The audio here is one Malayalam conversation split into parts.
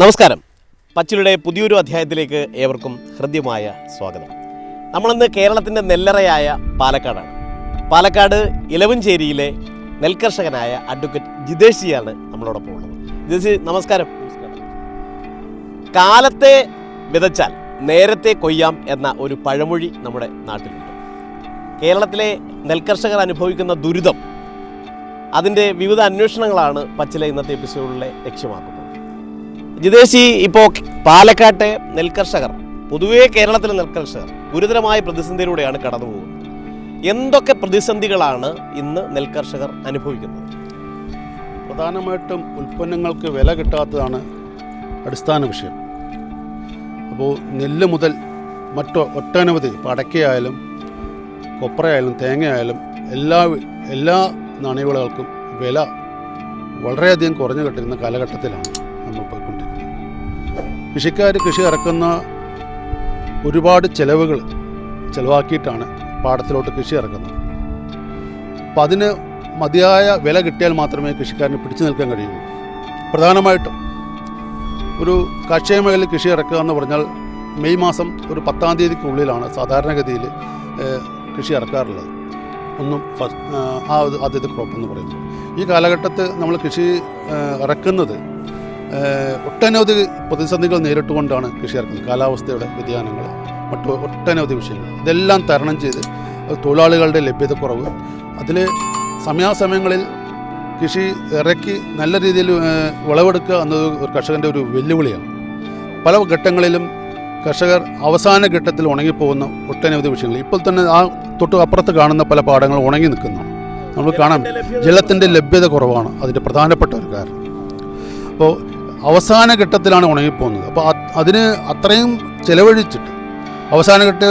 നമസ്കാരം. പച്ചിലയുടെ പുതിയൊരു അധ്യായത്തിലേക്ക് ഏവർക്കും ഹൃദ്യമായ സ്വാഗതം. നമ്മളിന്ന് കേരളത്തിന്റെ നെല്ലറയായ പാലക്കാടാണ്. പാലക്കാട് ഇലവഞ്ചേരിയിലെ നെൽകർഷകനായ അഡ്വക്കേറ്റ് ജിതേഷ് ജിയാണ് നമ്മളോടൊപ്പം ഉള്ളത്. ജിതേഷ് നമസ്കാരം. കാലത്തെ വിതച്ചാൽ നേരത്തെ കൊയ്യാം എന്ന ഒരു പഴമൊഴി നമ്മുടെ നാട്ടിലുണ്ട്. കേരളത്തിലെ നെൽകർഷകർ അനുഭവിക്കുന്ന ദുരിതം അതിന്റെ വിവിധ അന്വേഷണങ്ങളാണ് പച്ചില ഇന്നത്തെ എപ്പിസോഡിലെ ലക്ഷ്യമാക്കുന്നത്. ജിതേശി ഇപ്പോൾ പാലക്കാട്ടെ നെൽകർഷകർ പൊതുവേ കേരളത്തിലെ നെൽകർഷകർ ഗുരുതരമായ പ്രതിസന്ധിയിലൂടെയാണ് കടന്നു പോകുന്നത്. എന്തൊക്കെ പ്രതിസന്ധികളാണ് ഇന്ന് നെൽകർഷകർ അനുഭവിക്കുന്നത്? പ്രധാനമായിട്ടും ഉൽപ്പന്നങ്ങൾക്ക് വില കിട്ടാത്തതാണ് അടിസ്ഥാന വിഷയം. അപ്പോൾ നെല്ല് മുതൽ മറ്റോ ഒട്ടനവധി പടക്കയായാലും കൊപ്രയായാലും തേങ്ങയായാലും എല്ലാ എല്ലാ നാണ്യവിളകൾക്കും വില വളരെയധികം കുറഞ്ഞു കിട്ടുന്ന കാലഘട്ടത്തിലാണ്. കൃഷിക്കാർ കൃഷി ഇറക്കുന്ന ഒരുപാട് ചിലവുകൾ ചിലവാക്കിയിട്ടാണ് പാടത്തിലോട്ട് കൃഷി ഇറക്കുന്നത് അപ്പം അതിന് മതിയായ വില കിട്ടിയാൽ മാത്രമേ കൃഷിക്കാരന് പിടിച്ചു നിൽക്കാൻ കഴിയുള്ളൂ പ്രധാനമായിട്ടും ഒരു കാർഷിക മേഖലയിൽ കൃഷി ഇറക്കുക എന്ന് പറഞ്ഞാൽ മെയ് മാസം ഒരു പത്താം തീയതിക്കുള്ളിലാണ് സാധാരണഗതിയിൽ കൃഷി ഇറക്കാറുള്ളത് ഒന്നും ആ ആദ്യത്തെ ക്രോപ്പ് എന്ന് പറയുന്നത് ഈ കാലഘട്ടത്ത് നമ്മൾ കൃഷി ഇറക്കുന്നത് ഒട്ടനവധി പ്രതിസന്ധികൾ നേരിട്ടുകൊണ്ടാണ് കൃഷി ഇറക്കുന്നത് കാലാവസ്ഥയുടെ വ്യതിയാനങ്ങൾ മറ്റു ഒട്ടനവധി വിഷയങ്ങൾ. ഇതെല്ലാം തരണം ചെയ്ത് തൊഴിലാളികളുടെ ലഭ്യതക്കുറവ് അതിൽ സമയാസമയങ്ങളിൽ കൃഷി ഇറക്കി നല്ല രീതിയിൽ വിളവെടുക്കുക എന്നത് ഒരു കർഷകന്റെ ഒരു വെല്ലുവിളിയാണ്. പല ഘട്ടങ്ങളിലും കർഷകർ അവസാന ഘട്ടത്തിൽ ഉണങ്ങിപ്പോകുന്ന ഒട്ടനവധി വിഷയങ്ങൾ. ഇപ്പോൾ തന്നെ ആ തൊട്ട് അപ്പുറത്ത് കാണുന്ന പല പാടങ്ങൾ ഉണങ്ങി നിൽക്കുന്നു നമ്മൾ കാണാം ജലത്തിന്റെ ലഭ്യത കുറവാണ്. അതിന്റെ പ്രധാനപ്പെട്ട ഒരു കാരണം. അപ്പോൾ അവസാന ഘട്ടത്തിലാണ് ഉണങ്ങിപ്പോകുന്നത്. അപ്പോൾ അത് അതിന് അത്രയും ചിലവഴിച്ചിട്ട് അവസാന ഘട്ട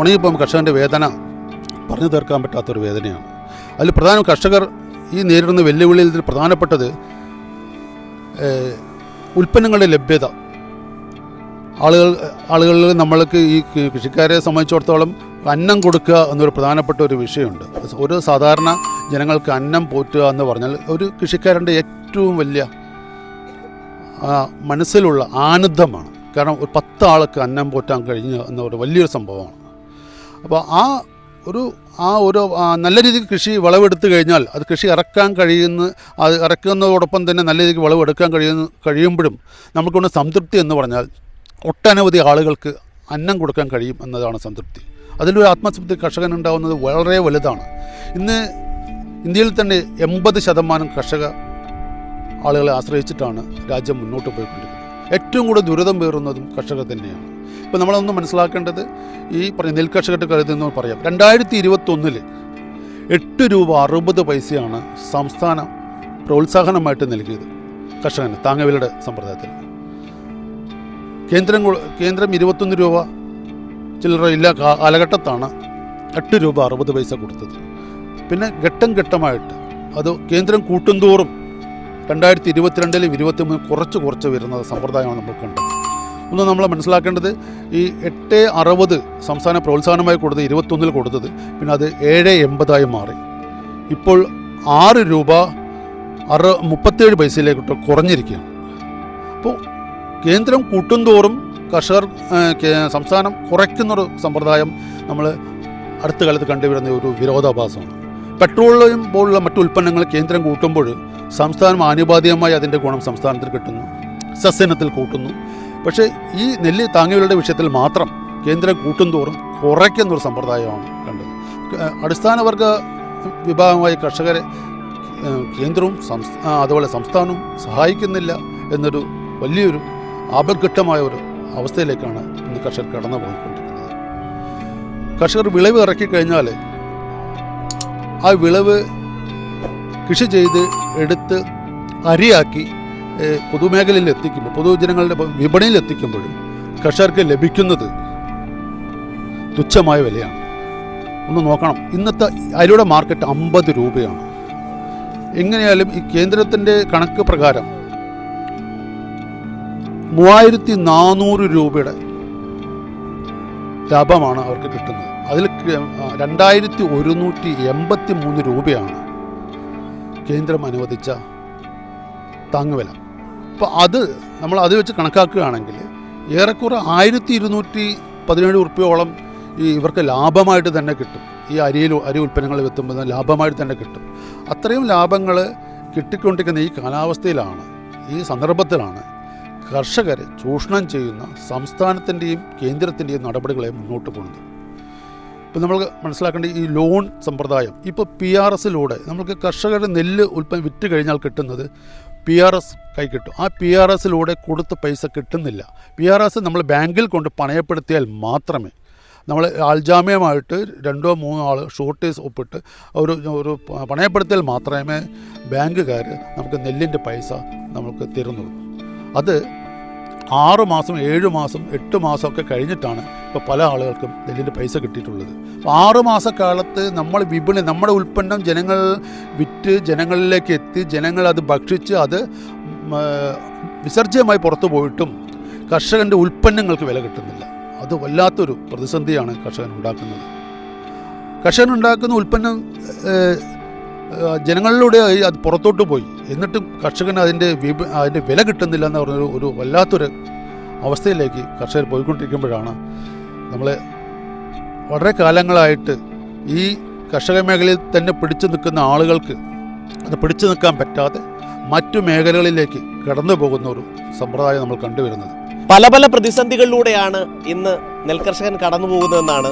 ഉണങ്ങിപ്പോകുമ്പോൾ കർഷകന്റെ വേദന പറഞ്ഞു തീർക്കാൻ പറ്റാത്തൊരു വേദനയാണ്. അതിൽ പ്രധാന കർഷകർ ഈ നേരിടുന്ന വെല്ലുവിളിയിൽ പ്രധാനപ്പെട്ടത് ഉൽപ്പന്നങ്ങളുടെ ലഭ്യത. ആളുകൾ ആളുകളിൽ നമ്മൾക്ക് ഈ കൃഷിക്കാരെ സംബന്ധിച്ചിടത്തോളം അന്നം കൊടുക്കുക എന്നൊരു പ്രധാനപ്പെട്ട ഒരു വിഷയമുണ്ട്. ഒരു സാധാരണ ജനങ്ങൾക്ക് അന്നം പോറ്റുക എന്ന് പറഞ്ഞാൽ ഒരു കൃഷിക്കാരന്റെ ഏറ്റവും വലിയ മനസ്സിലുള്ള ആനന്ദമാണ്. കാരണം ഒരു പത്ത് ആൾക്ക് അന്നം പോറ്റാൻ കഴിഞ്ഞ എന്ന ഒരു വലിയൊരു സംഭവമാണ്. അപ്പോൾ ആ ഒരു ആ ഒരു നല്ല രീതിക്ക് കൃഷി വിളവെടുത്ത് കഴിഞ്ഞാൽ അത് കൃഷി ഇറക്കാൻ കഴിയുന്ന അത് ഇറക്കുന്നതോടൊപ്പം തന്നെ നല്ല രീതിക്ക് വിളവെടുക്കാൻ കഴിയുന്ന കഴിയുമ്പോഴും നമുക്കൊന്ന് സംതൃപ്തി എന്ന് പറഞ്ഞാൽ ഒട്ടനവധി ആളുകൾക്ക് അന്നം കൊടുക്കാൻ കഴിയും എന്നതാണ് സംതൃപ്തി. അതിലൊരു ആത്മസംതൃപ്തി കർഷകൻ കർഷകനുണ്ടാകുന്നത് വളരെ വലുതാണ്. ഇന്ന് ഇന്ത്യയിൽ തന്നെ എൺപത് ശതമാനം കർഷക ആളുകളെ ആശ്രയിച്ചിട്ടാണ് രാജ്യം മുന്നോട്ട് പോയിക്കൊണ്ടിരിക്കുന്നത്. ഏറ്റവും കൂടുതൽ ദുരിതം പേറുന്നതും കർഷകർ തന്നെയാണ്. ഇപ്പോൾ നമ്മളൊന്ന് മനസ്സിലാക്കേണ്ടത് ഈ പറഞ്ഞ നെൽകർഷകരുടെ കരുതെന്ന് പറയാം. രണ്ടായിരത്തി ഇരുപത്തൊന്നിൽ എട്ട് രൂപ അറുപത് പൈസയാണ് സംസ്ഥാന പ്രോത്സാഹനമായിട്ട് നൽകിയത് കർഷകന് താങ്ങവിലയുടെ സമ്പ്രദായത്തിൽ. കേന്ദ്രം കേന്ദ്രം ഇരുപത്തൊന്ന് രൂപ ചില്ലറ ഇല്ല കാലഘട്ടത്താണ് എട്ട് രൂപ അറുപത് പൈസ കൊടുത്തത്. പിന്നെ ഘട്ടം ഘട്ടമായിട്ട് അത് കേന്ദ്രം കൂട്ടുംതോറും രണ്ടായിരത്തി ഇരുപത്തിരണ്ടിലും ഇരുപത്തിമൂന്ന് കുറച്ച് കുറച്ച് വരുന്ന സമ്പ്രദായമാണ് നമ്മൾ കണ്ടത്. ഒന്ന് നമ്മൾ മനസ്സിലാക്കേണ്ടത് ഈ എട്ട് അറുപത് സംസ്ഥാന പ്രോത്സാഹനമായി കൊടുത്ത് ഇരുപത്തൊന്നിൽ കൊടുത്തത് പിന്നെ അത് ഏഴ് എൺപതായി മാറി. ഇപ്പോൾ ആറ് രൂപ അറ മുപ്പത്തേഴ് പൈസയിലേക്ക് കുറഞ്ഞിരിക്കുകയാണ്. അപ്പോൾ കേന്ദ്രം കൂട്ടുംതോറും കർഷകർ സംസ്ഥാനം കുറയ്ക്കുന്നൊരു സമ്പ്രദായം നമ്മൾ അടുത്ത കാലത്ത് കണ്ടുവരുന്ന ഒരു വിരോധാഭാസമാണ്. പെട്രോളിയം പോലുള്ള മറ്റു ഉൽപ്പന്നങ്ങൾ കേന്ദ്രം കൂട്ടുമ്പോൾ സംസ്ഥാനം ആനുപാതികമായി അതിന്റെ ഗുണം സംസ്ഥാനത്തിൽ കിട്ടുന്നു. സസ്യനത്തിൽ കൂട്ടുന്നു. പക്ഷേ ഈ നെല്ല് താങ്ങികളുടെ വിഷയത്തിൽ മാത്രം കേന്ദ്രം കൂട്ടുംതോറും കുറയ്ക്കുന്നൊരു സമ്പ്രദായമാണ് കണ്ടത്. അടിസ്ഥാന വർഗ വിഭാഗമായ കർഷകരെ കേന്ദ്രവും സംസ്ഥാ അതുപോലെ സംസ്ഥാനവും സഹായിക്കുന്നില്ല എന്നൊരു വലിയൊരു അപഘട്ടമായ ഒരു അവസ്ഥയിലേക്കാണ് ഇന്ന് കർഷകർ കടന്നു പോയിക്കൊണ്ടിരിക്കുന്നത് കർഷകർ വിളവ് ഇറക്കി കഴിഞ്ഞാൽ ആ വിളവ് കൃഷി ചെയ്ത് എടുത്ത് അരിയാക്കി പൊതുമേഖലയിൽ എത്തിക്കുമ്പോൾ പൊതുജനങ്ങളുടെ വിപണിയിൽ എത്തിക്കുമ്പോൾ കർഷകർക്ക് ലഭിക്കുന്നത് തുച്ഛമായ വിലയാണ്. ഒന്ന് നോക്കണം. ഇന്നത്തെ അരിയുടെ മാർക്കറ്റ് അമ്പത് രൂപയാണ്. എങ്ങനെയാലും ഈ കേന്ദ്രത്തിന്റെ കണക്ക് പ്രകാരം മൂവായിരത്തി നാനൂറ് രൂപയുടെ ലാഭമാണ് അവർക്ക് കിട്ടുന്നത്. അതിൽ രണ്ടായിരത്തി ഒരുന്നൂറ്റി എൺപത്തി മൂന്ന് രൂപയാണ് കേന്ദ്രം അനുവദിച്ച താങ്ങുവില. അപ്പോൾ അത് നമ്മൾ അത് വെച്ച് കണക്കാക്കുകയാണെങ്കിൽ ഏറെക്കുറെ ആയിരത്തി ഇരുന്നൂറ്റി പതിനേഴ് ഉറുപ്പ്യോളം ഈ ഇവർക്ക് ലാഭമായിട്ട് തന്നെ കിട്ടും. ഈ അരിയിൽ അരി ഉൽപ്പന്നങ്ങൾ എത്തുമ്പോൾ ലാഭമായിട്ട് തന്നെ കിട്ടും. അത്രയും ലാഭങ്ങൾ കിട്ടിക്കൊണ്ടിരിക്കുന്ന ഈ കാലാവസ്ഥയിലാണ് ഈ സന്ദർഭത്തിലാണ് കർഷകരെ ചൂഷണം ചെയ്യുന്ന സംസ്ഥാനത്തിന്റെയും കേന്ദ്രത്തിന്റെയും നടപടികളെ മുന്നോട്ട് കൊണ്ടു ഇപ്പം നമ്മൾ മനസ്സിലാക്കേണ്ട ഈ ലോൺ സമ്പ്രദായം ഇപ്പോൾ പി ആർ എസിലൂടെ നമുക്ക് കർഷകരുടെ നെല്ല് ഉൽപ്പന്നം വിറ്റ് കഴിഞ്ഞാൽ കിട്ടുന്നത് പി ആർ എസ് കൈ കിട്ടും. ആ പി ആർ എസിലൂടെ കൊടുത്ത പൈസ കിട്ടുന്നില്ല. പി ആർ എസ് നമ്മൾ ബാങ്കിൽ കൊണ്ട് പണയപ്പെടുത്തിയാൽ മാത്രമേ നമ്മൾ ആൾജാമ്യമായിട്ട് രണ്ടോ മൂന്നോ ആൾ ഷോർട്ടേജ് ഒപ്പിട്ട് ഒരു ഒരു പണയപ്പെടുത്തിയാൽ മാത്രമേ ബാങ്കുകാർ നമുക്ക് നെല്ലിന്റെ പൈസ നമുക്ക് തരുന്നുള്ളൂ. അത് ആറ് മാസം ഏഴ് മാസം എട്ട് മാസമൊക്കെ കഴിഞ്ഞിട്ടാണ് ഇപ്പോൾ പല ആളുകൾക്കും നെല്ലിന്റെ പൈസ കിട്ടിയിട്ടുള്ളത്. അപ്പോൾ ആറ് മാസക്കാലത്ത് നമ്മൾ വിപണി നമ്മുടെ ഉൽപ്പന്നം ജനങ്ങൾ വിറ്റ് ജനങ്ങളിലേക്ക് എത്തി ജനങ്ങൾ അത് ഭക്ഷിച്ച് അത് വിസർജ്യമായി പുറത്തു പോയിട്ടും കർഷകന്റെ ഉൽപ്പന്നങ്ങൾക്ക് വില കിട്ടുന്നില്ല. അത് വല്ലാത്തൊരു പ്രതിസന്ധിയാണ് കർഷകൻ ഉണ്ടാക്കുന്നത്. കർഷകൻ ഉണ്ടാക്കുന്ന ഉൽപ്പന്നം ജനങ്ങളിലൂടെ അത് പുറത്തോട്ട് പോയി. എന്നിട്ടും കർഷകന് അതിന്റെ അതിന്റെ വില കിട്ടുന്നില്ല എന്ന് പറഞ്ഞൊരു ഒരു വല്ലാത്തൊരു അവസ്ഥയിലേക്ക് കർഷകർ പോയിക്കൊണ്ടിരിക്കുമ്പോഴാണ് നമ്മൾ വളരെ കാലങ്ങളായിട്ട് ഈ കർഷക മേഖലയിൽ തന്നെ പിടിച്ചു നിൽക്കുന്ന ആളുകൾക്ക് അത് പിടിച്ചു നിൽക്കാൻ പറ്റാതെ മറ്റു മേഖലകളിലേക്ക് കടന്നു പോകുന്ന ഒരു സമ്പ്രദായം നമ്മൾ കണ്ടുവരുന്നത്. പല പല പ്രതിസന്ധികളിലൂടെയാണ് ഇന്ന് നെൽകർഷകൻ കടന്നു പോകുന്നതെന്നാണ്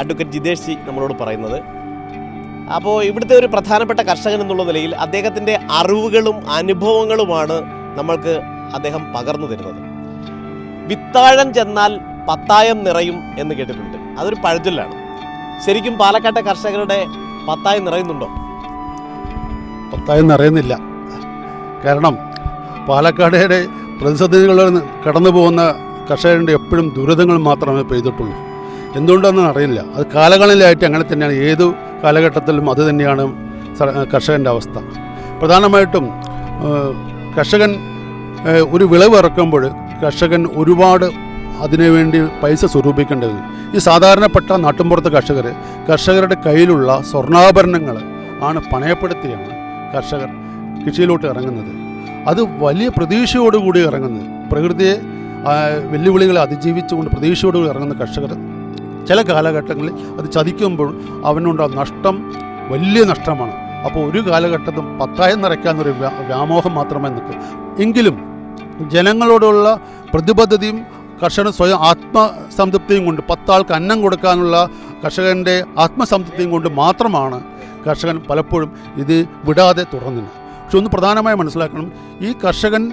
അഡ്വക്കേറ്റ് ജിതേഷ് ജി നമ്മളോട് പറയുന്നത്. അപ്പോൾ ഇവിടുത്തെ ഒരു പ്രധാനപ്പെട്ട കർഷകൻ എന്നുള്ള നിലയിൽ അദ്ദേഹത്തിന്റെ അറിവുകളും അനുഭവങ്ങളുമാണ് നമ്മൾക്ക് അദ്ദേഹം പകർന്നു തരുന്നത്. വിത്താഴം ചെന്നാൽ പത്തായം നിറയും എന്ന് കേട്ടിട്ടുണ്ട്. അതൊരു പഴഞ്ചൊല്ലാണ് ശരിക്കും പാലക്കാട്ടെ കർഷകരുടെ പത്തായം നിറയുന്നുണ്ടോ? പത്തായം നിറയുന്നില്ല. കാരണം പാലക്കാടിന്റെ പ്രതിസന്ധികളിൽ കടന്നു പോകുന്ന കർഷകരുടെ എപ്പോഴും ദുരിതങ്ങൾ മാത്രമേ പെയ്തിട്ടുള്ളൂ. എന്തുകൊണ്ടാണെന്ന് അറിയില്ല. അത് കാലങ്ങളിലായിട്ട് അങ്ങനെ തന്നെയാണ്. ഏത് കാലഘട്ടത്തിലും അത് തന്നെയാണ് കർഷകന്റെ അവസ്ഥ. പ്രധാനമായിട്ടും കർഷകൻ ഒരു വിളവ് ഇറക്കുമ്പോൾ കർഷകൻ ഒരുപാട് അതിനുവേണ്ടി പൈസ സ്വരൂപിക്കേണ്ടത്. ഈ സാധാരണപ്പെട്ട നാട്ടുമ്പുറത്തെ കർഷകർ കർഷകരുടെ കയ്യിലുള്ള സ്വർണാഭരണങ്ങൾ ആണ് പണയപ്പെടുത്തിയാണ് കർഷകർ കൃഷിയിലോട്ട് ഇറങ്ങുന്നത്. അത് വലിയ പ്രതീക്ഷയോടുകൂടി ഇറങ്ങുന്നത്. പ്രകൃതിയെ വെല്ലുവിളികളെ അതിജീവിച്ചുകൊണ്ട് പ്രതീക്ഷയോടുകൂടി ഇറങ്ങുന്ന കർഷകർ ചില കാലഘട്ടങ്ങളിൽ അത് ചതിക്കുമ്പോൾ അവനുണ്ടാകുന്ന നഷ്ടം വലിയ നഷ്ടമാണ്. അപ്പോൾ ഒരു കാലഘട്ടത്തും പത്തായം നിറയ്ക്കാവുന്നൊരു വ്യാ- വ്യാമോഹം മാത്രമേ നിൽക്കൂ. എങ്കിലും ജനങ്ങളോടുള്ള പ്രതിബദ്ധതയും കർഷകൻ സ്വയം ആത്മസംതൃപ്തിയും കൊണ്ട് പത്താൾക്ക് അന്നം കൊടുക്കാനുള്ള കർഷകന്റെ ആത്മസംതൃപ്തിയും കൊണ്ട് മാത്രമാണ് കർഷകൻ പലപ്പോഴും ഇത് വിടാതെ തുടർന്നത് പക്ഷെ ഒന്ന് പ്രധാനമായി മനസ്സിലാക്കണം ഈ കർഷകൻ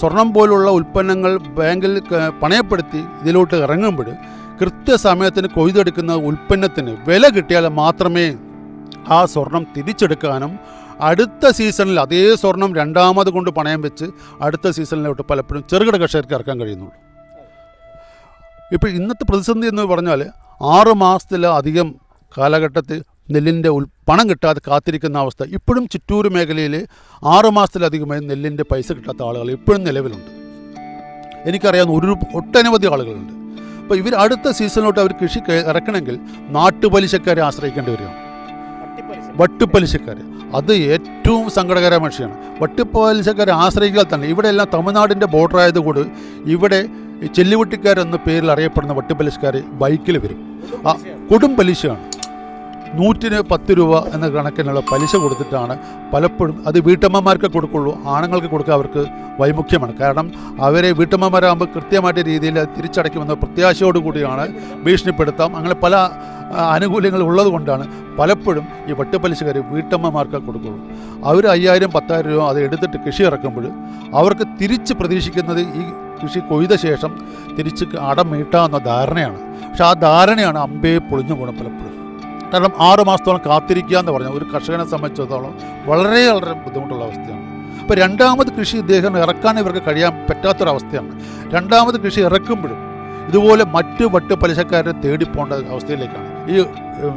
സ്വർണം പോലുള്ള ഉൽപ്പന്നങ്ങൾ ബാങ്കിൽ പണയപ്പെടുത്തി ഇതിലോട്ട് ഇറങ്ങുമ്പോൾ കൃത്യസമയത്തിന് കൊയ്തെടുക്കുന്ന ഉൽപ്പന്നത്തിന് വില കിട്ടിയാൽ മാത്രമേ ആ സ്വർണം തിരിച്ചെടുക്കാനും അടുത്ത സീസണിൽ അതേ സ്വർണം രണ്ടാമത് കൊണ്ട് പണയം വെച്ച് അടുത്ത സീസണിലോട്ട് പലപ്പോഴും ചെറുകിട കർഷകർക്ക് ഇറക്കാൻ കഴിയുന്നുള്ളൂ. ഇപ്പോൾ ഇന്നത്തെ പ്രതിസന്ധി എന്ന് പറഞ്ഞാൽ ആറ് മാസത്തിലധികം കാലഘട്ടത്തിൽ നെല്ലിന്റെ ഉൽ പണം കിട്ടാതെ കാത്തിരിക്കുന്ന അവസ്ഥ. ഇപ്പോഴും ചിറ്റൂർ മേഖലയിൽ ആറ് മാസത്തിലധികമായി നെല്ലിന്റെ പൈസ കിട്ടാത്ത ആളുകൾ ഇപ്പോഴും നിലവിലുണ്ട്. എനിക്കറിയാവുന്ന ഒരു ഒട്ടനവധി ആളുകളുണ്ട്. അപ്പോൾ ഇവർ അടുത്ത സീസണിലോട്ട് അവർ കൃഷി ഇറക്കണമെങ്കിൽ നാട്ടുപലിശക്കാരെ ആശ്രയിക്കേണ്ടി വരും വട്ടുപലിശക്കാർ അത് ഏറ്റവും സങ്കടകരമായ വിഷയമാണ് വട്ടുപലിശക്കാരെ ആശ്രയിക്കാൻ തന്നെ ഇവിടെ എല്ലാം തമിഴ്നാടിന്റെ ബോർഡർ ആയതുകൊണ്ട് ഇവിടെ ചെല്ലുവട്ടിക്കാരെന്ന പേരിൽ അറിയപ്പെടുന്ന വട്ടുപലിശക്കാർ ബൈക്കിൽ വരും. ആ കൊടും പലിശയാണ്. നൂറ്റിന് പത്ത് രൂപ എന്ന കണക്കിനുള്ള പലിശ കൊടുത്തിട്ടാണ് പലപ്പോഴും അത് വീട്ടമ്മമാർക്ക് കൊടുക്കുള്ളൂ ആണുങ്ങൾക്ക് കൊടുക്കുക അവർക്ക് വൈമുഖ്യമാണ്. കാരണം അവരെ വീട്ടമ്മമാരാകുമ്പോൾ കൃത്യമായിട്ട് രീതിയിൽ തിരിച്ചടയ്ക്കുമെന്ന തിരിച്ചടയ്ക്കുമെന്ന പ്രത്യാശയോടുകൂടിയാണ് ഭീഷണിപ്പെടുത്താം. അങ്ങനെ പല ആനുകൂല്യങ്ങൾ ഉള്ളത് കൊണ്ടാണ് പലപ്പോഴും ഈ വട്ടുപലിശക്കാർ വീട്ടമ്മമാർക്ക് കൊടുക്കുള്ളൂ. അവർ അയ്യായിരം പത്തായിരം രൂപ അത് എടുത്തിട്ട് കൃഷി ഇറക്കുമ്പോൾ അവർക്ക് തിരിച്ച് പ്രതീക്ഷിക്കുന്നത് ഈ കൃഷി കൊയ്ത ശേഷം തിരിച്ച് അടം മീട്ടാവുന്ന ധാരണയാണ്. പക്ഷെ ആ ധാരണയാണ് അമ്പയെ പൊളിഞ്ഞു പോകണം പലപ്പോഴും. കാരണം ആറ് മാസത്തോളം കാത്തിരിക്കുക എന്ന് പറഞ്ഞാൽ ഒരു കർഷകനെ സംബന്ധിച്ചിടത്തോളം വളരെ വളരെ ബുദ്ധിമുട്ടുള്ള അവസ്ഥയാണ്. അപ്പോൾ രണ്ടാമത് കൃഷി ഇദ്ദേഹം ഇറക്കാൻ ഇവർക്ക് കഴിയാൻ പറ്റാത്തൊരവസ്ഥയാണ്. രണ്ടാമത് കൃഷി ഇറക്കുമ്പോഴും ഇതുപോലെ മറ്റ് വട്ട് പലിശക്കാരെ തേടിപ്പോണ്ട അവസ്ഥയിലേക്കാണ്. ഈ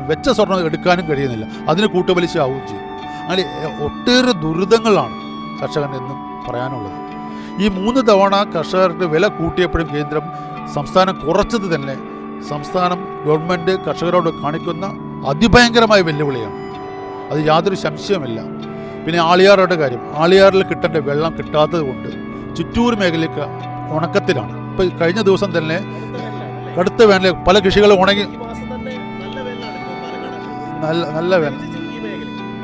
വെച്ച സ്വർണം എടുക്കാനും കഴിയുന്നില്ല. അതിന് കൂട്ടുപലിശ ആവുകയും ചെയ്യും. അങ്ങനെ ഒട്ടേറെ ദുരിതങ്ങളാണ് കർഷകൻ എന്നും പറയാനുള്ളത്. ഈ മൂന്ന് തവണ കർഷകർക്ക് വില കൂട്ടിയപ്പോഴും കേന്ദ്രം സംസ്ഥാനം കുറച്ചത് തന്നെ സംസ്ഥാനം ഗവൺമെന്റ് കർഷകരോട് കാണിക്കുന്ന അതിഭയങ്കരമായ വെല്ലുവിളിയാണ്. അത് യാതൊരു സംശയമില്ല പിന്നെ ആളിയാറുടെ കാര്യം. ആളിയാറിൽ കിട്ടേണ്ട വെള്ളം കിട്ടാത്തത് കൊണ്ട് ചുറ്റൂർ മേഖലയ്ക്ക് ഉണക്കത്തിലാണ്. ഇപ്പോൾ കഴിഞ്ഞ ദിവസം തന്നെ കടുത്ത വേനൽ പല കൃഷികളും ഉണങ്ങി. നല്ല നല്ല വേനൽ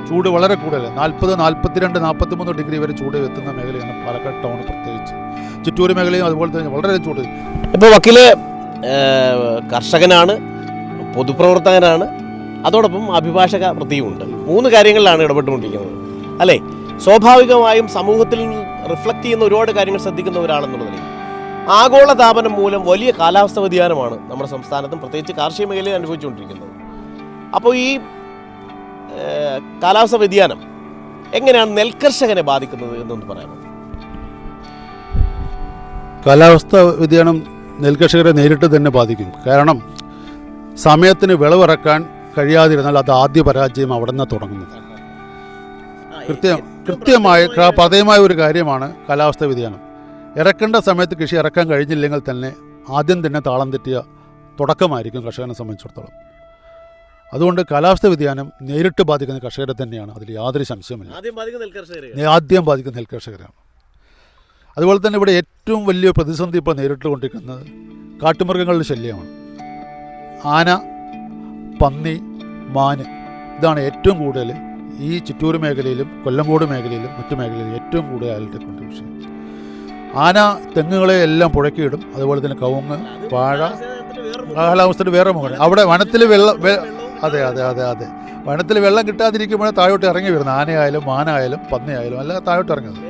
ചൂട് വളരെ കൂടുതൽ നാൽപ്പത് നാൽപ്പത്തിരണ്ട് നാൽപ്പത്തിമൂന്ന് ഡിഗ്രി വരെ ചൂട് എത്തുന്ന മേഖലയാണ് പാലക്കാട് ടൗൺ പ്രത്യേകിച്ച്. ചുറ്റൂർ മേഖലയും അതുപോലെ തന്നെ വളരെ ചൂട്. ഇപ്പോൾ വക്കീൽ കർഷകനാണ് പൊതുപ്രവർത്തകനാണ് അതോടൊപ്പം അഭിഭാഷക വൃത്തിയുമുണ്ട് മൂന്ന് കാര്യങ്ങളിലാണ് ഇടപെട്ടുകൊണ്ടിരിക്കുന്നത്. അല്ലേ? സ്വാഭാവികമായും സമൂഹത്തിൽ റിഫ്ലക്റ്റ് ചെയ്യുന്ന ഒരുപാട് കാര്യങ്ങൾ ശ്രദ്ധിക്കുന്ന ഒരാളെന്നുള്ളതിൽ ആഗോള താപനം മൂലം വലിയ കാലാവസ്ഥ വ്യതിയാനമാണ് നമ്മുടെ സംസ്ഥാനത്തും പ്രത്യേകിച്ച് കാർഷിക മേഖലയിൽ അനുഭവിച്ചുകൊണ്ടിരിക്കുന്നത്. അപ്പോൾ ഈ കാലാവസ്ഥ വ്യതിയാനം എങ്ങനെയാണ് നെൽകർഷകനെ ബാധിക്കുന്നത് എന്നൊന്ന് പറയാമോ? കാലാവസ്ഥ വ്യതിയാനം നെൽകർഷകരെ നേരിട്ട് തന്നെ ബാധിക്കും. കാരണം സമയത്തിന് വിളവിറക്കാൻ കഴിയാതിരുന്നാൽ അത് ആദ്യ പരാജയം അവിടെ നിന്ന് തുടങ്ങുന്നത് കൃത്യം കൃത്യമായ പതയമായ ഒരു കാര്യമാണ് കാലാവസ്ഥ വ്യതിയാനം. ഇറക്കേണ്ട സമയത്ത് കൃഷി ഇറക്കാൻ കഴിഞ്ഞില്ലെങ്കിൽ തന്നെ ആദ്യം തന്നെ താളം തെറ്റിയ തുടക്കമായിരിക്കും കർഷകനെ സംബന്ധിച്ചിടത്തോളം. അതുകൊണ്ട് കാലാവസ്ഥ വ്യതിയാനം നേരിട്ട് ബാധിക്കുന്ന കർഷകരെ തന്നെയാണ്. അതിൽ യാതൊരു സംശയമില്ല ആദ്യം ബാധിക്കുന്ന നെൽകർഷകരെ ആദ്യം ബാധിക്കുന്ന നെൽകർഷകരാണ്. അതുപോലെ തന്നെ ഇവിടെ ഏറ്റവും വലിയ പ്രതിസന്ധി ഇപ്പോൾ നേരിട്ടുകൊണ്ടിരിക്കുന്നത് കാട്ടുമൃഗങ്ങളുടെ ശല്യമാണ്. ആന പന്നി മാന് ഇതാണ് ഏറ്റവും കൂടുതൽ ഈ ചിറ്റൂർ മേഖലയിലും കൊല്ലങ്കോട് മേഖലയിലും മറ്റു മേഖലയിലും ഏറ്റവും കൂടുതൽ കോൺട്രിബ്യൂഷൻ ആന തെങ്ങുകളെ എല്ലാം പുഴക്കിയിടും. അതുപോലെ തന്നെ കവുങ്ങ് വാഴ കാലാവസ്ഥയുടെ വേറെ മുഖം അവിടെ വനത്തിൽ വെള്ളം അതെ അതെ അതെ അതെ. വനത്തിൽ വെള്ളം കിട്ടാതിരിക്കുമ്പോഴേ താഴോട്ട് ഇറങ്ങി വരുന്നത് ആനയായാലും മാനായാലും പന്നിയായാലും അല്ല താഴോട്ട് ഇറങ്ങുന്നത്.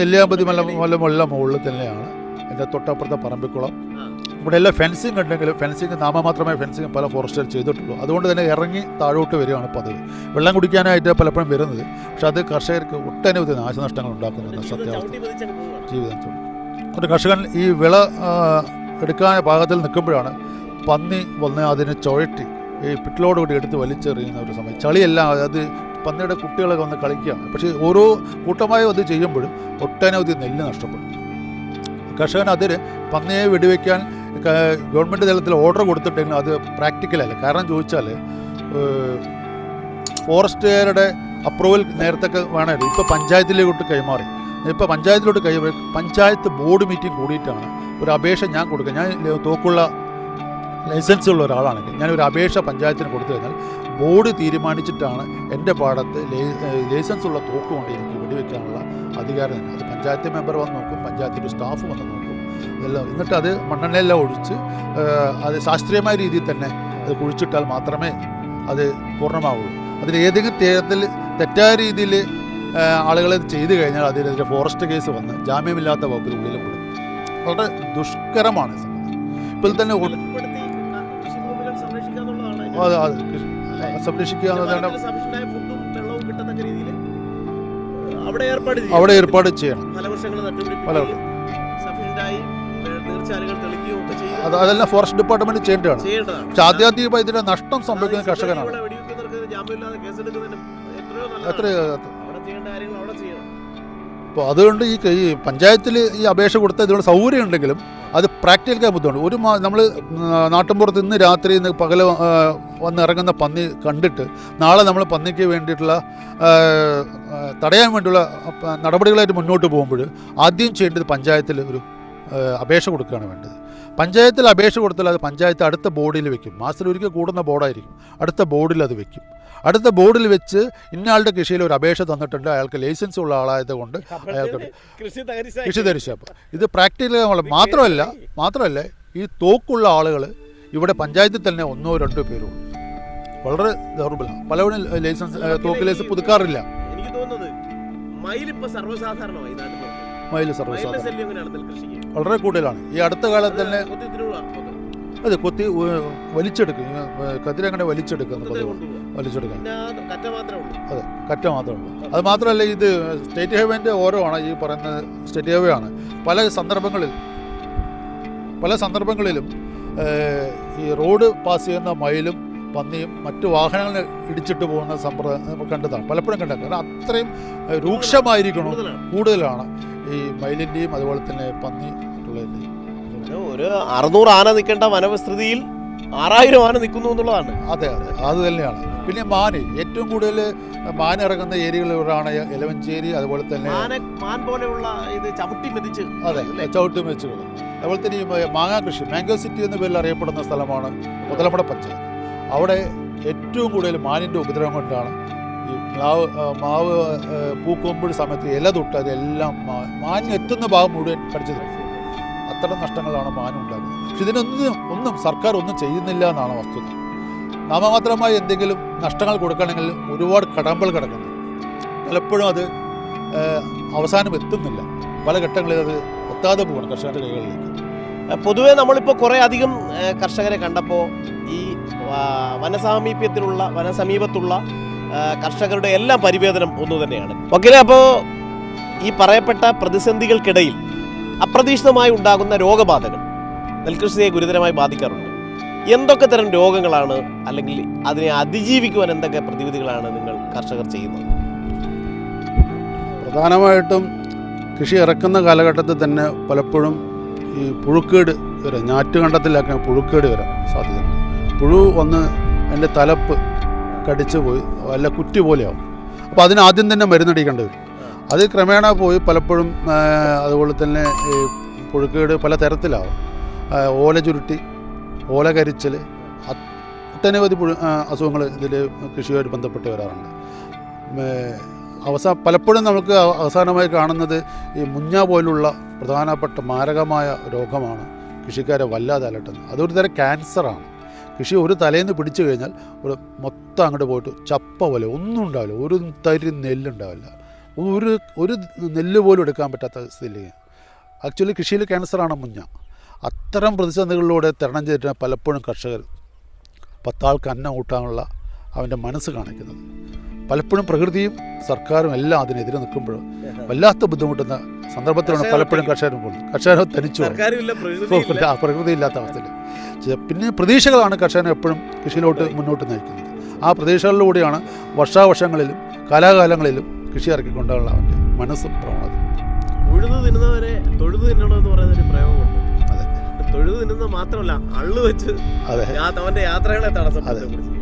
നെല്ലിയാമ്പതി. മല മല മുകളിൽ തന്നെയാണ്. എന്റെ തൊട്ടപ്പുറത്തെ പറമ്പിക്കുളം. ഇവിടെ എല്ലാം ഫെൻസിങ് ഉണ്ടെങ്കിലും ഫെൻസിങ് നാമമാത്രമേ ഫെൻസിങ് പല ഫോറസ്റ്റർ ചെയ്തിട്ടുള്ളൂ. അതുകൊണ്ട് തന്നെ ഇറങ്ങി താഴോട്ട് വരികയാണ് പതിവ്. വെള്ളം കുടിക്കാനായിട്ട് പലപ്പോഴും വരുന്നത്. പക്ഷെ അത് കർഷകർക്ക് ഒട്ടനവധി നാശനഷ്ടങ്ങൾ ഉണ്ടാക്കുന്നുണ്ട് സത്യാവസ്ഥ. ജീവിതം ഒരു കർഷകൻ ഈ വിള എടുക്കാൻ പാകത്തിൽ നിൽക്കുമ്പോഴാണ് പന്നി വന്ന് അതിനെ ചുഴറ്റി ഈ പിറ്റിലോടുകൂടി എടുത്ത് വലിച്ചെറിയുന്ന ഒരു സമയം. ചളിയെല്ലാം അത് പന്നിയുടെ കുട്ടികളൊക്കെ വന്ന് കളിക്കുകയാണ്. പക്ഷേ ഓരോ കൂട്ടമായും അത് ചെയ്യുമ്പോഴും ഒട്ടനവധി നെല്ല് നഷ്ടപ്പെടും. കർഷകൻ അതിന് പന്നിയെ വെടിവെക്കാൻ ഗവൺമെന്റ് തലത്തിൽ ഓർഡർ കൊടുത്തിട്ടെങ്കിലും അത് പ്രാക്ടിക്കലല്ല. കാരണം ചോദിച്ചാൽ ഫോറസ്റ്റുകാരുടെ അപ്രൂവൽ നേരത്തെ വേണമല്ലോ ഇപ്പോൾ പഞ്ചായത്തിലോട്ട് കൈമാറി. ഇപ്പോൾ പഞ്ചായത്തിലോട്ട് കൈമാറി. പഞ്ചായത്ത് ബോർഡ് മീറ്റിംഗ് കൂടിയിട്ടാണ് ഒരു അപേക്ഷ ഞാൻ കൊടുക്കുക. ഞാൻ തോക്കുള്ള ലൈസൻസ് ഉള്ള ഒരാളാണെങ്കിൽ ഞാനൊരു അപേക്ഷ പഞ്ചായത്തിന് കൊടുത്തു കഴിഞ്ഞാൽ ബോർഡ് തീരുമാനിച്ചിട്ടാണ് എന്റെ പാടത്ത് ലൈസൻസ് ഉള്ള തോക്ക് കൊണ്ട് എനിക്ക് വെടിവെക്കാനുള്ള അധികാരം തന്നെ. അത് പഞ്ചായത്ത് മെമ്പർ വന്ന് നോക്കും. പഞ്ചായത്തിന്റെ സ്റ്റാഫ് വന്ന് നോക്കും. എല്ലാം എന്നിട്ട് അത് മണ്ണെണ്ണയെല്ലാം ഒഴിച്ച് അത് ശാസ്ത്രീയമായ രീതിയിൽ തന്നെ അത് കുഴിച്ചിട്ടാൽ മാത്രമേ അത് പൂർണമാവുള്ളൂ. അതിൽ ഏതെങ്കിലും തരത്തിൽ തെറ്റായ രീതിയിൽ ആളുകളെ ചെയ്തു കഴിഞ്ഞാൽ അതിനെതിരെ ഫോറസ്റ്റ് കേസ് വന്ന് ജാമ്യമില്ലാത്ത വകുപ്പിൽ ഉള്ളിൽ കൊടുക്കും വളരെ ദുഷ്കരമാണ്. ഇപ്പോൾ തന്നെ അതെ അതെ സംരക്ഷിക്കുക എന്നതാണ് അവിടെ ഏർപ്പാട് ചെയ്യണം. അത് അതെല്ലാം ഫോറസ്റ്റ് ഡിപ്പാർട്ട്മെന്റ് ചെയ്യേണ്ടതാണ്. പക്ഷെ ആദ്യാദ്യമായി ഇതിന്റെ നഷ്ടം സംഭവിക്കുന്ന കർഷകനാണ്. അപ്പൊ എത്ര അപ്പോൾ അതുകൊണ്ട് ഈ പഞ്ചായത്തിൽ ഈ അപേക്ഷ കൊടുത്ത ഇതുകൊണ്ട് സൗകര്യം ഉണ്ടെങ്കിലും അത് പ്രാക്ടിക്കൽ ബുദ്ധിമുട്ട്. ഒരു നമ്മൾ നാട്ടിൻപുറത്ത് ഇന്ന് രാത്രി ഇന്ന് പകൽ വന്ന് ഇറങ്ങുന്ന പന്നി കണ്ടിട്ട് നാളെ നമ്മൾ പന്നിക്ക് വേണ്ടിയിട്ടുള്ള തടയാൻ വേണ്ടിയുള്ള നടപടികളായിട്ട് മുന്നോട്ട് പോകുമ്പോൾ ആദ്യം ചെയ്യേണ്ടത് പഞ്ചായത്തിൽ ഒരു അപേക്ഷ കൊടുക്കുകയാണ് വേണ്ടത്. പഞ്ചായത്തിൽ അപേക്ഷ കൊടുത്താൽ അത് പഞ്ചായത്ത് അടുത്ത ബോർഡിൽ വെക്കും. മാസത്തിൽ ഒരിക്കൽ കൂടുന്ന ബോർഡായിരിക്കും. അടുത്ത ബോർഡിൽ അത് വെക്കും. അടുത്ത ബോർഡിൽ വെച്ച് ഇന്നയാളുടെ കൃഷിയിൽ ഒരു അപേക്ഷ തന്നിട്ടുണ്ട്. അയാൾക്ക് ലൈസൻസ് ഉള്ള ആളായത് കൊണ്ട് അയാൾക്ക് കൃഷി തരിശാപ്പ് ഇത് പ്രാക്ടിക്കൽ മാത്രമല്ല മാത്രമല്ല ഈ തോക്കുള്ള ആളുകൾ ഇവിടെ പഞ്ചായത്തിൽ തന്നെ ഒന്നോ രണ്ടോ പേരും വളരെ ദൗർബല്യം പലവരും ലൈസൻസ് തോക്ക് ലൈസൻസ് പുതുക്കാറില്ല. എനിക്ക് തോന്നുന്നത് മയിലിപ്പോ സർവസാധാരണമായി മയിൽ സർവീസ് വളരെ കൂടുതലാണ്. ഈ അടുത്ത കാലത്ത് തന്നെ അതെ കൊത്ത്. വലിച്ചെടുക്കും. കത്തിരി അങ്ങനെ കതിരങ്ങനെ വലിച്ചെടുക്കുന്ന കൊത്തിട്ട് വലിച്ചെടുക്കാൻ. അതെ കറ്റ മാത്രമേ ഉള്ളൂ. അത് മാത്രമല്ല ഇത് സ്റ്റേറ്റ് ഹൈവേന്റെ ഓരോ ആണ് ഈ പറയുന്ന സ്റ്റേറ്റ് ഹൈവേ ആണ്. പല സന്ദർഭങ്ങളിൽ പല സന്ദർഭങ്ങളിലും ഈ റോഡ് പാസ് ചെയ്യുന്ന മയിലും പന്നിയും മറ്റു വാഹനങ്ങൾ ഇടിച്ചിട്ട് പോകുന്ന സമ്പ്രദായം കണ്ടതാണ്. പലപ്പോഴും കണ്ടത് കാരണം അത്രയും രൂക്ഷമായിരിക്കണം. കൂടുതലാണ്. ഈ മയിലിന്റെയും അതുപോലെ തന്നെ പന്നി മറ്റുള്ളതിന്റെയും ഒരു- അറുന്നൂറ് ആന നിൽക്കേണ്ട വനവിസ്തൃതിയിൽ ആറായിരം ആന നിൽക്കുന്നു എന്നുള്ളതാണ്. അതെ അതെ. അത് തന്നെയാണ്. പിന്നെ മാന്. ഏറ്റവും കൂടുതൽ മാൻ ഇറങ്ങുന്ന ഏരിയകളിലാണ് എലവഞ്ചേരി അതുപോലെ തന്നെ മാന മാൻ പോലെയുള്ള ഇത് ചവിട്ടി മെതിച്ച് അതെ ചവിട്ട് മെച്ചുകൾ അതുപോലെ തന്നെ ഈ മാങ്ങാ കൃഷി. മാംഗോ സിറ്റി എന്ന പേരിൽ അറിയപ്പെടുന്ന സ്ഥലമാണ് മുതലപ്പട പഞ്ചായത്ത്. അവിടെ ഏറ്റവും കൂടുതൽ മാനിന്റെ ഉപദ്രവം കൊണ്ടാണ് ഈ മാവ് പൂക്കുമ്പോൾ സമയത്ത് ഇല തൊട്ട് അതെല്ലാം മാഞ്ഞെത്തുന്ന ഭാഗം മുഴുവൻ കടിച്ചു തിന്നും അത്തരം നഷ്ടങ്ങളാണ് മാനുണ്ടാകുന്നത് പക്ഷെ ഇതിനൊന്നും ഒന്നും സർക്കാർ ഒന്നും ചെയ്യുന്നില്ല എന്നാണ് വസ്തുത. നാമമാത്രമായി എന്തെങ്കിലും നഷ്ടങ്ങൾ കൊടുക്കണമെങ്കിൽ ഒരുപാട് കടമ്പൾ കിടക്കുന്നു. പലപ്പോഴും അത് അവസാനം എത്തുന്നില്ല. പല ഘട്ടങ്ങളിൽ അത് എത്താതെ പോകണം കർഷകരുടെ കൈകളിലേക്ക്. പൊതുവെ നമ്മളിപ്പോൾ കുറേ അധികം കർഷകരെ കണ്ടപ്പോൾ ഈ വനസാമീപ്യത്തിലുള്ള വനസമീപത്തുള്ള കർഷകരുടെ എല്ലാം പരിവേദനം ഒന്നു തന്നെയാണ്. ഓക്കെ അപ്പോൾ ഈ പറയപ്പെട്ട പ്രതിസന്ധികൾക്കിടയിൽ അപ്രതീക്ഷിതമായി ഉണ്ടാകുന്ന രോഗബാധകൾ നെൽകൃഷിയെ ഗുരുതരമായി ബാധിക്കാറുണ്ട്. എന്തൊക്കെ തരം രോഗങ്ങളാണ് അല്ലെങ്കിൽ അതിനെ അതിജീവിക്കുവാൻ എന്തൊക്കെ പ്രതിവിധികളാണ് നിങ്ങൾ കർഷകർ ചെയ്യുന്നത്? പ്രധാനമായിട്ടും കൃഷി ഇറക്കുന്ന കാലഘട്ടത്തിൽ തന്നെ പലപ്പോഴും ഈ പുഴുക്കേട് വരാം. ഞാറ്റുകണ്ടത്തിലൊക്കെ പുഴുക്കേട് വരാൻ സാധ്യതയുണ്ട്. പുഴു വന്ന് എന്റെ തലപ്പ് കടിച്ചു പോയി വല്ല കുറ്റി പോലെയാവും. അപ്പോൾ അതിന് ആദ്യം തന്നെ മരുന്നടിക്കേണ്ടി വരും അത് ക്രമേണ പോയി പലപ്പോഴും അതുപോലെ തന്നെ ഈ പുഴുക്കേട് പല തരത്തിലാവും. ഓല ചുരുട്ടി ഓല കരിച്ചൽ ഒട്ടനവധി പുഴു അസുഖങ്ങൾ ഇതിൽ കൃഷിയുമായിട്ട് ബന്ധപ്പെട്ട് വരാറുണ്ട്. അവസാന പലപ്പോഴും നമുക്ക് അവസാനമായി കാണുന്നത് ഈ മുഞ്ഞ പോലുള്ള പ്രധാനപ്പെട്ട മാരകമായ രോഗമാണ് കൃഷിക്കാരെ വല്ലാതെ അലട്ടുന്നത്. അതൊരു തരം ക്യാൻസറാണ്. കൃഷി ഒരു തലേന്ന് പിടിച്ചു കഴിഞ്ഞാൽ ഒരു മൊത്തം അങ്ങോട്ട് പോയിട്ട് ചപ്പ പോലെ ഒന്നും ഉണ്ടാവില്ല. ഒരു തരി നെല്ലുണ്ടാവില്ല. ഒരു ഒരു നെല്ല് പോലും എടുക്കാൻ പറ്റാത്ത സ്ഥിതിയിലേക്ക് ആക്ച്വലി കൃഷിയിൽ ക്യാൻസറാണ് മുഞ്ഞ അത്തരം പ്രതിസന്ധികളിലൂടെ തരണം ചെയ്തിട്ട് പലപ്പോഴും കർഷകർ പത്താൾക്ക് അന്നം കൂട്ടാനുള്ള അവന്റെ മനസ്സ് കാണിക്കുന്നത്. പലപ്പോഴും പ്രകൃതിയും സർക്കാരും എല്ലാം അതിനെതിരെ നിൽക്കുമ്പോൾ വല്ലാത്ത ബുദ്ധിമുട്ടുന്ന സന്ദർഭത്തിലാണ് പലപ്പോഴും കർഷകർ പോകുന്നത്. കർഷകർ തനിച്ചു. പ്രകൃതി ഇല്ലാത്ത അവസ്ഥയിൽ പിന്നെ പ്രതീക്ഷകളാണ് കർഷകനെ എപ്പോഴും കൃഷിയിലോട്ട് മുന്നോട്ട് നയിക്കുന്നത്. ആ പ്രതീക്ഷകളിലൂടെയാണ് വർഷാവർഷങ്ങളിലും കാലാകാലങ്ങളിലും കൃഷി ഇറക്കിക്കൊണ്ടുള്ള അവന്റെ മനസ്സും പ്രവണത ഉഴുതു തിന്നുന്നവരെ തൊഴുതു തിന്നണമെന്ന് പറയുന്ന ഒരു പ്രയോഗമുണ്ട്. അതെ. തൊഴുതു തിന്നുന്നത് മാത്രമല്ല അള്ളു വെച്ച് അതെ. അവന്റെ യാത്രകളെ തടസ്സപ്പെടുത്തുകയും ചെയ്യും.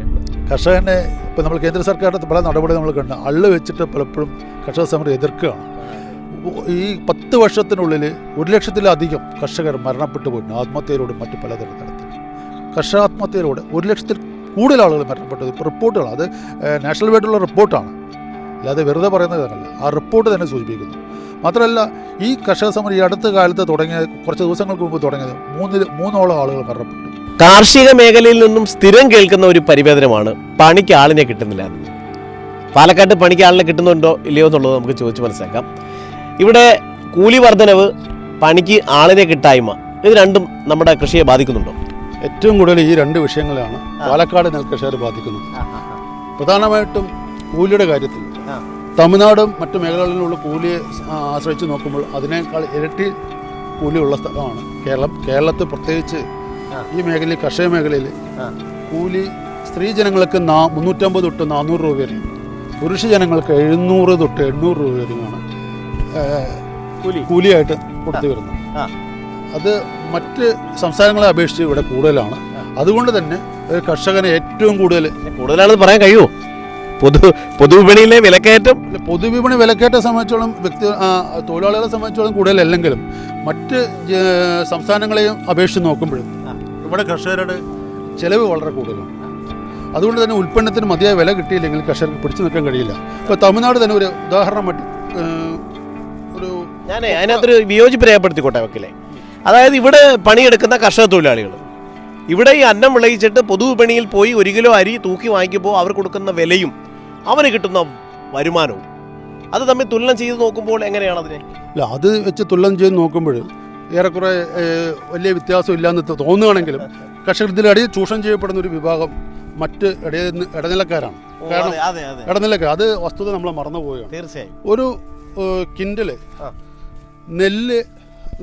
കർഷകനെ ഇപ്പോൾ നമ്മൾ കേന്ദ്ര സർക്കാരിന്റെ പല നടപടി നമ്മൾ കണ്ട് അള്ളു വെച്ചിട്ട് പലപ്പോഴും കർഷക സമരം എതിർക്കുകയാണ്. ഈ പത്ത് വർഷത്തിനുള്ളിൽ ഒരു ലക്ഷത്തിലധികം കർഷകർ മരണപ്പെട്ടു പോയിട്ടുണ്ട്. ആത്മഹത്യയിലൂടെ മറ്റ് പലതരം നടത്തി കർഷക ആത്മഹത്യയിലൂടെ ഒരു ലക്ഷത്തിൽ കൂടുതൽ ആളുകൾ മരണപ്പെട്ടത് ഇപ്പോൾ റിപ്പോർട്ടുകളാണ് അത് നാഷണൽ വൈഡുള്ള റിപ്പോർട്ടാണ്. അല്ലാതെ വെറുതെ പറയുന്നത് തന്നെയല്ല. ആ റിപ്പോർട്ട് തന്നെ സൂചിപ്പിക്കുന്നു. മാത്രമല്ല ഈ കർഷക സമരം ഈ അടുത്ത കാലത്ത് തുടങ്ങിയ കുറച്ച് ദിവസങ്ങൾക്ക് മുമ്പ് തുടങ്ങിയത് മൂന്നിൽ മൂന്നോളം ആളുകൾ മരണപ്പെട്ടു. കാർഷിക മേഖലയിൽ നിന്നും സ്ഥിരം കേൾക്കുന്ന ഒരു പരിവേദനമാണ് പണിക്ക് ആളിനെ കിട്ടുന്നില്ല എന്നത്. പാലക്കാട്ട് പണിക്ക് ആളിനെ കിട്ടുന്നുണ്ടോ ഇല്ലയോ എന്നുള്ളത് നമുക്ക് ചോദിച്ച് മനസ്സിലാക്കാം. ഇവിടെ കൂലി വർധനവ് പണിക്ക് ആളിനെ കിട്ടായ്മ ഇത് രണ്ടും നമ്മുടെ കൃഷിയെ ബാധിക്കുന്നുണ്ടോ? ഏറ്റവും കൂടുതൽ ഈ രണ്ട് വിഷയങ്ങളാണ് പാലക്കാട് നെൽകർഷകർ ബാധിക്കുന്നത്. പ്രധാനമായിട്ടും കൂലിയുടെ കാര്യത്തിൽ. തമിഴ്നാടും മറ്റു മേഖലകളിലുള്ള കൂലിയെ ആശ്രയിച്ച് നോക്കുമ്പോൾ അതിനേക്കാൾ ഇരട്ടി കൂലിയുള്ള സ്ഥലമാണ്. കേരളം കേരളത്തിൽ പ്രത്യേകിച്ച്. ഈ മേഖലയിൽ കർഷക മേഖലയിൽ. കൂലി സ്ത്രീ ജനങ്ങൾക്ക് നാ മുന്നൂറ്റമ്പത് തൊട്ട് നാനൂറ് രൂപ വരെയും പുരുഷ ജനങ്ങൾക്ക് എഴുന്നൂറ് തൊട്ട് എണ്ണൂറ് രൂപ വരെയുമാണ് കൂലിയായിട്ട് കൊടുത്തു വരുന്നത്. അത് മറ്റ് സംസ്ഥാനങ്ങളെ അപേക്ഷിച്ച് ഇവിടെ കൂടുതലാണ്. അതുകൊണ്ട് തന്നെ ഒരു കർഷകന് ഏറ്റവും കൂടുതൽ കൂടുതലാണെന്ന് പറയാൻ കഴിയുമോ പൊതു പൊതുവിപണിയിലെ വിലക്കയറ്റം. പൊതുവിപണി വിലക്കയറ്റം സംബന്ധിച്ചോളം വ്യക്തി തൊഴിലാളികളെ സംബന്ധിച്ചോളം കൂടുതലല്ലെങ്കിലും മറ്റ് സംസ്ഥാനങ്ങളെയും അപേക്ഷിച്ച് നോക്കുമ്പോഴും. ഇവിടെ കർഷകരുടെ ചിലവ് വളരെ കൂടുതലാണ് അതുകൊണ്ട് തന്നെ ഉൽപ്പന്നത്തിന് മതിയായ വില കിട്ടിയില്ലെങ്കിൽ കർഷകർക്ക് പിടിച്ചു നിൽക്കാൻ കഴിയില്ല. ഇപ്പോൾ തമിഴ്നാട് തന്നെ ഒരു ഉദാഹരണം മറ്റ് ഒരു ഞാൻ അതിനകത്തൊരു വിയോജിപ്പ് രേഖപ്പെടുത്തിക്കോട്ടെ വക്കീലെ. അതായത് ഇവിടെ പണിയെടുക്കുന്ന കർഷക തൊഴിലാളികൾ ഇവിടെ ഈ അന്നം വിളയിച്ചിട്ട് പൊതുവിപണിയിൽ പോയി ഒരു കിലോ അരി തൂക്കി വാങ്ങിക്കുമ്പോൾ അവർ കൊടുക്കുന്ന വിലയും അവന് കിട്ടുന്ന വരുമാനവും. അത് തമ്മിൽ തുലനം ചെയ്ത് നോക്കുമ്പോൾ എങ്ങനെയാണ് അതിനെ? അല്ല അത് വെച്ച് തുലനം ചെയ്ത് നോക്കുമ്പോൾ ഏറെക്കുറെ വലിയ വ്യത്യാസം ഇല്ലാന്ന് തോന്നുകയാണെങ്കിലും കർഷകർ ചൂഷണം ചെയ്യപ്പെടുന്ന ഒരു വിഭാഗം മറ്റ് ഇടനിലക്കാരാണ്. കാരണം ഇടനിലക്കാർ അത് വസ്തുത നമ്മൾ മറന്നുപോവുകയാണ്. തീർച്ചയായും. ഒരു കിൻഡൽ നെല്ല്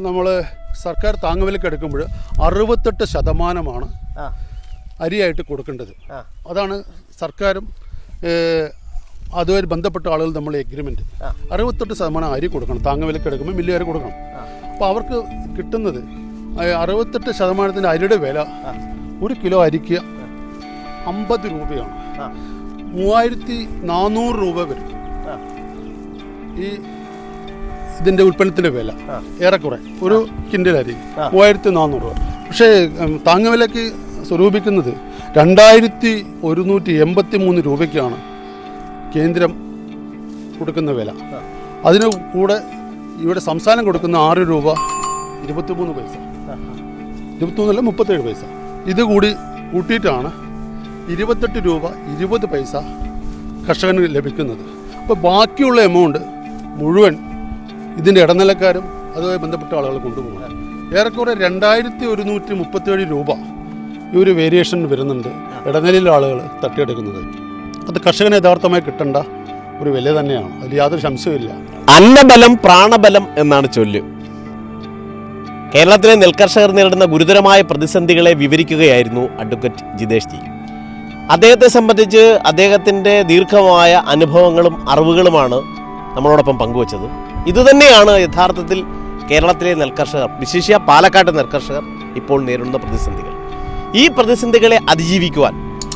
നമ്മൾ സർക്കാർ താങ്ങുവിലക്ക് എടുക്കുമ്പോൾ അറുപത്തെട്ട് ശതമാനമാണ്. അരിയായിട്ട് കൊടുക്കേണ്ടത്. അതാണ് സർക്കാരും അതുമായി ബന്ധപ്പെട്ട ആളുകൾ നമ്മൾ എഗ്രിമെന്റ്. അറുപത്തെട്ട് ശതമാനം അരി കൊടുക്കണം താങ്ങുവിലക്ക് എടുക്കുമ്പോൾ മില്ലുകാർ കൊടുക്കണം. അപ്പോൾ അവർക്ക് കിട്ടുന്നത് അറുപത്തെട്ട് ശതമാനത്തിന്റെ അരിയുടെ വില. ഒരു കിലോ അരിക്ക് അമ്പത് രൂപയാണ്. മൂവായിരത്തി നാനൂറ് രൂപ വരും ഈ ഇതിന്റെ ഉൽപ്പന്നത്തിന്റെ വില. ഏറെക്കുറെ ഒരു കിൻഡൽ അരി. മൂവായിരത്തി നാനൂറ് രൂപ പക്ഷേ താങ്ങുവിലയ്ക്ക് സ്വരൂപിക്കുന്നത് രണ്ടായിരത്തി ഒരുന്നൂറ്റി എൺപത്തി മൂന്ന് രൂപയ്ക്കാണ് കേന്ദ്രം കൊടുക്കുന്ന വില. അതിന് കൂടെ ഇവിടെ സംസ്ഥാനം കൊടുക്കുന്ന ആറ് രൂപ ഇരുപത്തിമൂന്ന് പൈസ. ഇരുപത്തിമൂന്നല്ല മുപ്പത്തേഴ് പൈസ. ഇത് കൂടി കൂട്ടിയിട്ടാണ് ഇരുപത്തെട്ട് രൂപ ഇരുപത് പൈസ കർഷകന് ലഭിക്കുന്നത്. അപ്പോൾ ബാക്കിയുള്ള എമൗണ്ട് മുഴുവൻ ഇതിന്റെ ഇടനിലക്കാരും അതുമായി ബന്ധപ്പെട്ട ആളുകൾ കൊണ്ടുപോകും. ഏറെക്കുറെ രണ്ടായിരത്തി ഒരുന്നൂറ്റി മുപ്പത്തേഴ് രൂപ ഈ ഒരു വേരിയേഷൻ വരുന്നുണ്ട്. ഇടനിലയിലെ ആളുകൾ തട്ടിയെടുക്കുന്നത്. അത് കർഷകന് യഥാർത്ഥമായി കിട്ടേണ്ട ഒരു വില തന്നെയാണ്. അതിൽ യാതൊരു സംശയമില്ല അന്നബലം പ്രാണബലം എന്നാണ് ചൊല്ല്. കേരളത്തിലെ നെൽകർഷകർ നേരിടുന്ന ഗുരുതരമായ പ്രതിസന്ധികളെ വിവരിക്കുകയായിരുന്നു അഡ്വക്കേറ്റ് ജിതേഷ് ജി. അദ്ദേഹത്തെ സംബന്ധിച്ച് അദ്ദേഹത്തിന്റെ ദീർഘമായ അനുഭവങ്ങളും അറിവുകളുമാണ് നമ്മളോടൊപ്പം പങ്കുവച്ചത്. ഇതുതന്നെയാണ് യഥാർത്ഥത്തിൽ കേരളത്തിലെ നെൽകർഷകർ വിശേഷ പാലക്കാട്ട് നെൽകർഷകർ ഇപ്പോൾ നേരിടുന്ന പ്രതിസന്ധികൾ. ഈ പ്രതിസന്ധികളെ അതിജീവിക്കുവാൻ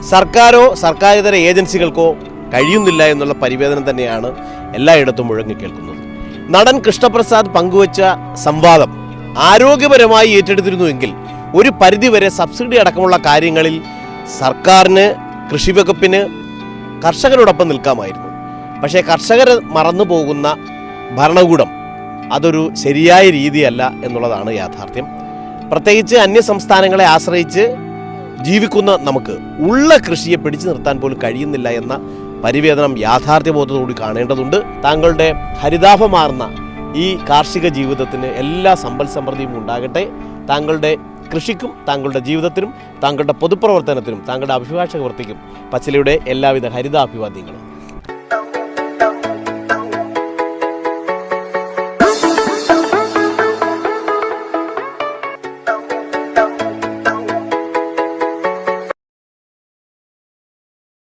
സർക്കാരോ സർക്കാരിതര ഏജൻസികൾക്കോ കഴിയുന്നില്ല എന്നുള്ള പരിവേദനം തന്നെയാണ് എല്ലായിടത്തും മുഴങ്ങിക്കേൾക്കുന്നത് നടൻ കൃഷ്ണപ്രസാദ് പങ്കുവച്ച സംവാദം ആരോഗ്യപരമായി ഏറ്റെടുത്തിരുന്നുവെങ്കിൽ ഒരു പരിധിവരെ സബ്സിഡി അടക്കമുള്ള കാര്യങ്ങളിൽ സർക്കാരിന് കൃഷി വകുപ്പിന് കർഷകരോടൊപ്പം നിൽക്കാമായിരുന്നു. പക്ഷേ കർഷകർ മറന്നു പോകുന്ന ഭരണകൂടം അതൊരു ശരിയായ രീതിയല്ല എന്നുള്ളതാണ് യാഥാർത്ഥ്യം. പ്രത്യേകിച്ച് അന്യ സംസ്ഥാനങ്ങളെ ആശ്രയിച്ച് ജീവിക്കുന്ന നമുക്ക് ഉള്ള കൃഷിയെ പിടിച്ചു നിർത്താൻ പോലും കഴിയുന്നില്ല എന്ന പരിവേദനം യാഥാർത്ഥ്യബോധത്തോടുകൂടി കാണേണ്ടതുണ്ട്. താങ്കളുടെ ഹരിതാഭമാർന്ന ഈ കാർഷിക ജീവിതത്തിന് എല്ലാ സമ്പൽ സമൃദ്ധിയും ഉണ്ടാകട്ടെ. താങ്കളുടെ കൃഷിക്കും താങ്കളുടെ ജീവിതത്തിനും താങ്കളുടെ പൊതുപ്രവർത്തനത്തിനും താങ്കളുടെ അഭിഭാഷക വൃത്തിക്കും പച്ചിലയുടെ എല്ലാവിധ ഹരിതാഭിവാദ്യങ്ങളും.